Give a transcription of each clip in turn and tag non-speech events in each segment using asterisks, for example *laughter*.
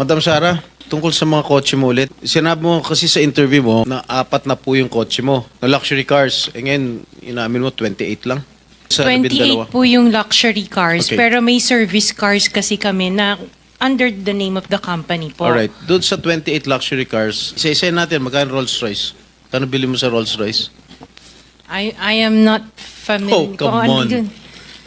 Madam Sara, tungkol sa mga kotse mo ulit, sinabi mo kasi sa interview mo na apat na po yung kotse mo, na luxury cars. E ngayon, inamin mo 28 lang. Sa 28 labindalawa. po yung luxury cars, Okay. pero may service cars kasi kami na under the name of the company po. Alright, doon sa 28 luxury cars, isa-isa natin, magkano Rolls Royce? Kano bili mo sa Rolls Royce? I, I am not familiar. Oh, come ano on. yun.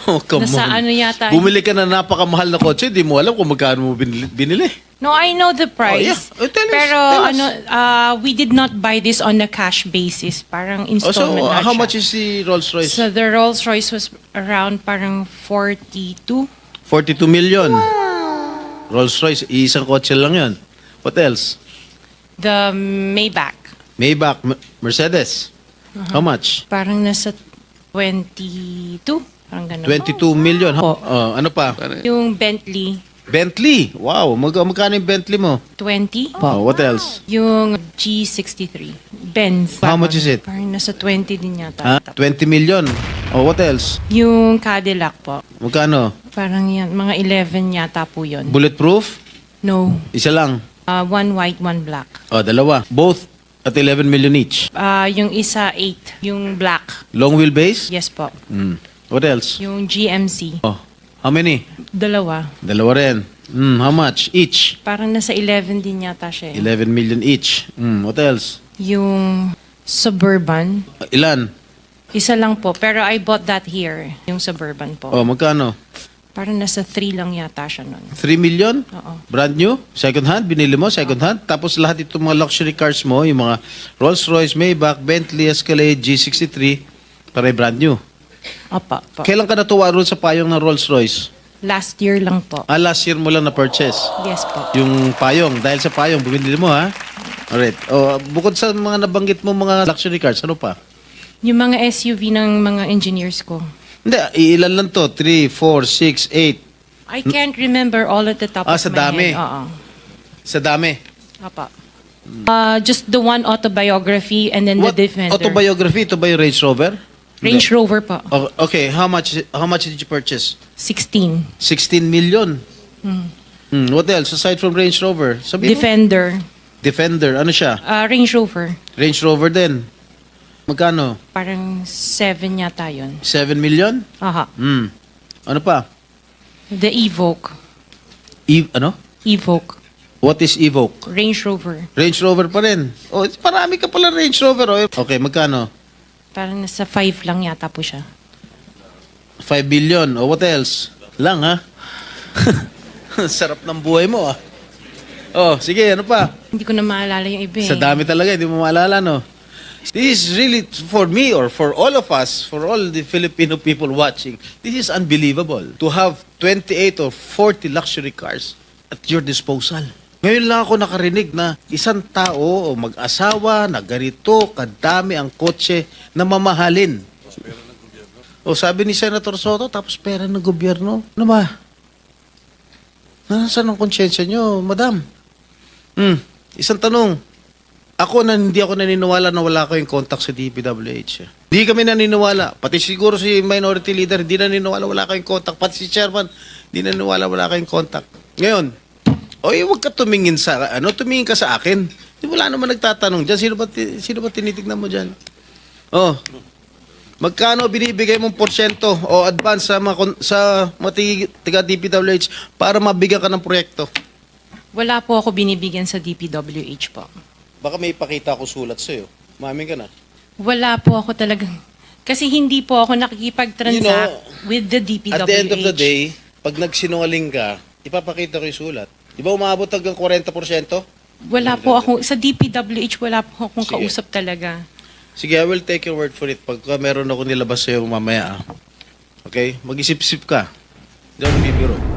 Oh, come Nasa on. ano yata- Bumili ka na napakamahal na kotse, di mo alam kung magkano mo binili. binili. No, I know the price. Oh, yeah. Oh, tell us, pero tell us. ano, uh, we did not buy this on a cash basis. Parang Oh, so, installment na how siya. much is the Rolls Royce? So the Rolls Royce was around parang 42. 42 million. Rolls Royce, isang kotse lang yun. What else? The Maybach. Maybach, M- Mercedes. Uh-huh. How much? Parang nasa 22. Parang ganun. 22 million. Po. Oh, ano pa? Yung Bentley, Bentley. Wow, mag magkano yung Bentley mo? 20. Oh, what else? Yung G63. Benz. How much is it? Parang nasa 20 din yata. Ha? 20 million. Oh, what else? Yung Cadillac po. Magkano? Parang yan, mga 11 yata po yun. Bulletproof? No. Isa lang. Uh, one white, one black. Oh, dalawa. Both at 11 million each. Uh, yung isa, 8. Yung black. Long wheelbase? Yes po. Hmm. What else? Yung GMC. Oh, how many? Dalawa. Dalawa rin. Hmm, how much each? Parang nasa 11 din yata siya. eh. 11 million each. Hmm, what else? Yung Suburban. Ilan? Isa lang po. Pero I bought that here. Yung Suburban po. Oh, magkano? Parang nasa 3 lang yata siya nun. 3 million? Oo. Brand new? Second hand? Binili mo? Second hand? Tapos lahat itong mga luxury cars mo, yung mga Rolls Royce, Maybach, Bentley, Escalade, G63, para brand new. Opa po. Kailan ka natuwa roon sa payong ng Rolls Royce? Last year lang po. Ah, last year mo lang na-purchase. Yes po. Yung payong. Dahil sa payong, bumili mo ha? Alright. Oh, bukod sa mga nabanggit mo mga luxury cars, ano pa? Yung mga SUV ng mga engineers ko. Hindi, ilan lang to? 3, 4, 6, 8. I can't remember all at the top Ah, of sa my dami. head. Oo. Sa dami. Opa. Uh, just the one autobiography and then What the Defender. autobiography? Ito ba yung Range Rover? Range Rover po. Oh, okay, how much how much did you purchase? 16. 16 million. Hmm, what else aside from Range Rover? Sabi mo? Defender. Defender, ano siya? Uh, Range Rover. Range Rover din. Magkano? Parang 7 yata yun. 7 million? Aha. Hmm. Ano pa? The Evoque. E- ano? Evoque. What is Evoque? Range Rover. Range Rover pa rin. Oh, parami ka pala Range Rover. Oh. Okay, magkano? Parang nasa 5 lang yata po siya. 5 billion. Oh, what else? Lang, ha? *laughs* Sarap ng buhay mo, ah. Oh, sige, ano pa? Hindi ko na maalala yung iba eh. Sa dami talaga, hindi mo maalala, no? This is really, for me or for all of us, for all the Filipino people watching, this is unbelievable. To have 28 or 40 luxury cars at your disposal. Ngayon lang ako nakarinig na isang tao o mag-asawa na ganito kadami ang kotse na mamahalin. O sabi ni Senator Soto, tapos pera ng gobyerno. Ano ba? Nasaan ang konsyensya nyo, madam? Hmm, isang tanong. Ako na hindi ako naniniwala na wala kayong contact sa DPWH. Hindi kami naniniwala. Pati siguro si minority leader, hindi naniniwala wala kayong contact. Pati si chairman, hindi naniniwala wala kayong contact. Ngayon, oy, huwag ka tumingin sa, ano, tumingin ka sa akin. Di wala naman nagtatanong dyan. Sino ba, sino ba tinitignan mo dyan? Oh, magkano binibigay mong porsyento o advance sa mga, sa mga tiga DPWH para mabigyan ka ng proyekto? Wala po ako binibigyan sa DPWH po. Baka may ipakita ako sulat sa'yo. Mamin ka na. Wala po ako talagang... Kasi hindi po ako nakikipag-transact You know, with the DPWH. At the end of the day, pag nagsinungaling ka, ipapakita ko yung sulat. Di ba umabot hanggang 40%? Wala po ako, sa DPWH wala po akong Sige. kausap talaga. Sige, I will take your word for it. Pagka meron ako nilabas sa'yo mamaya, ah. okay? Mag-isip-isip ka. Diyan bibiro.